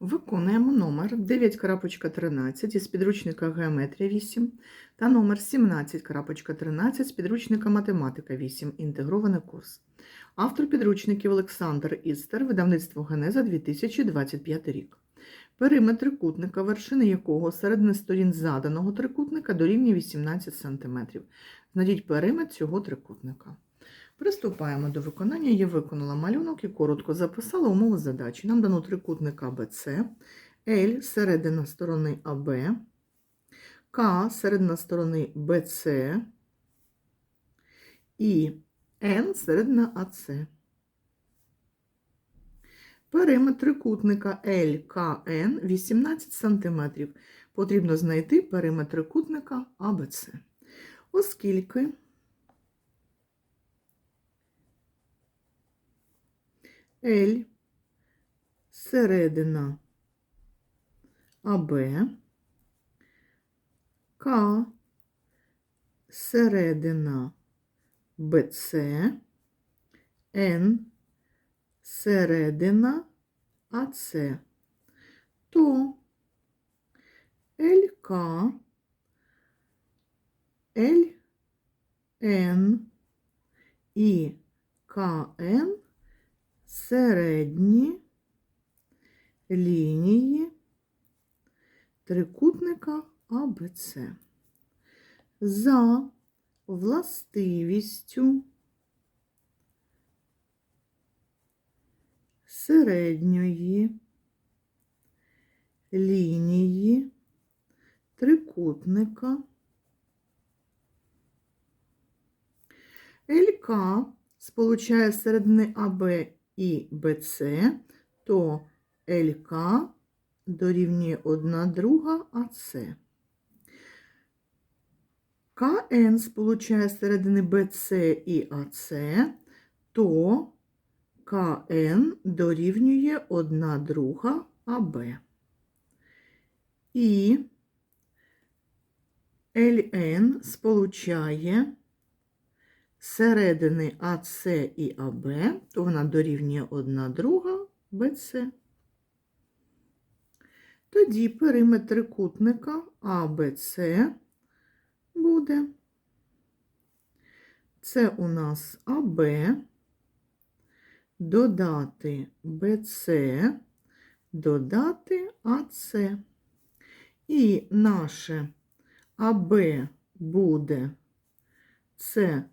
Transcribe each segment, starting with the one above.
Виконуємо номер 9.13 із підручника Геометрія 8 та номер 17.13 з підручника Математика 8. Інтегрований курс. Автор підручників Олександр Істер, видавництво Генеза 2025 рік. Периметр трикутника, вершини якого середини сторін заданого трикутника дорівнює 18 см. Знайдіть периметр цього трикутника. Приступаємо до виконання. Я виконала малюнок і коротко записала умови задачі. Нам дано трикутник АБЦ, L середина сторони АБ, К середина сторони БЦ і N середина АЦ. Периметр трикутника LKN 18 см. Потрібно знайти периметр трикутника АБЦ. Оскільки L середина АБ, К середина БЦ, Н середина АЦ, то ЛК, ЛН і КН середні лінії трикутника АБЦ. За властивістю середньої лінії трикутника ЛК сполучає середини АБ і БЦ, то ЛК дорівнює 1 друга АЦ. КН сполучає середини БЦ і АЦ, то КН дорівнює 1 друга АБ. І ЛН сполучає середини АС і АБ, то вона дорівнює 1 друга БЦ. Тоді периметр трикутника АБЦ буде. Це у нас АБ, додати БЦ, додати АЦ. І наше АБ буде це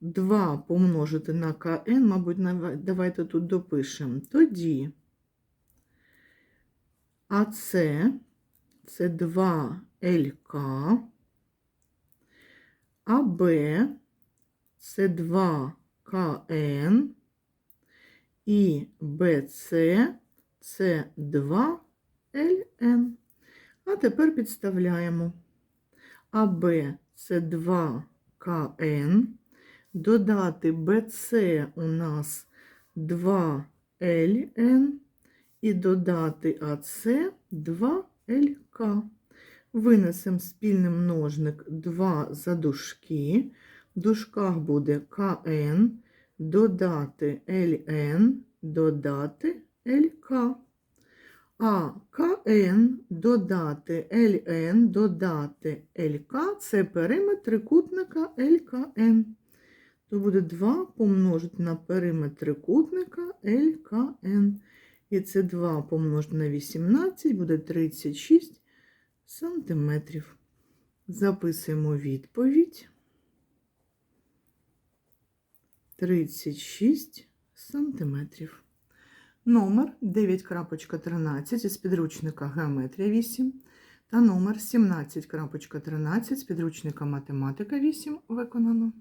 2 помножити на КН, мабуть, давайте тут допишемо. Тоді АЦ це 2 ЛК, АБ це 2 КН і БЦ це 2 ЛН. А тепер підставляємо. АБ це 2 КН. Додати БЦ у нас 2 ЛН. І додати АЦ 2 ЛК. Винесемо спільний множник 2 за дужки. В дужках буде КН, додати ЛН, додати ЛК. А КН додати ЛН додати ЛК це периметр трикутника ЛКН. То буде 2 помножити на периметр трикутника ЛКН. І це 2 помножити на 18 буде 36 сантиметрів. Записуємо відповідь. 36 сантиметрів. Номер 9.13 із підручника Геометрія 8 та номер 17.13 з підручника Математика 8 виконано.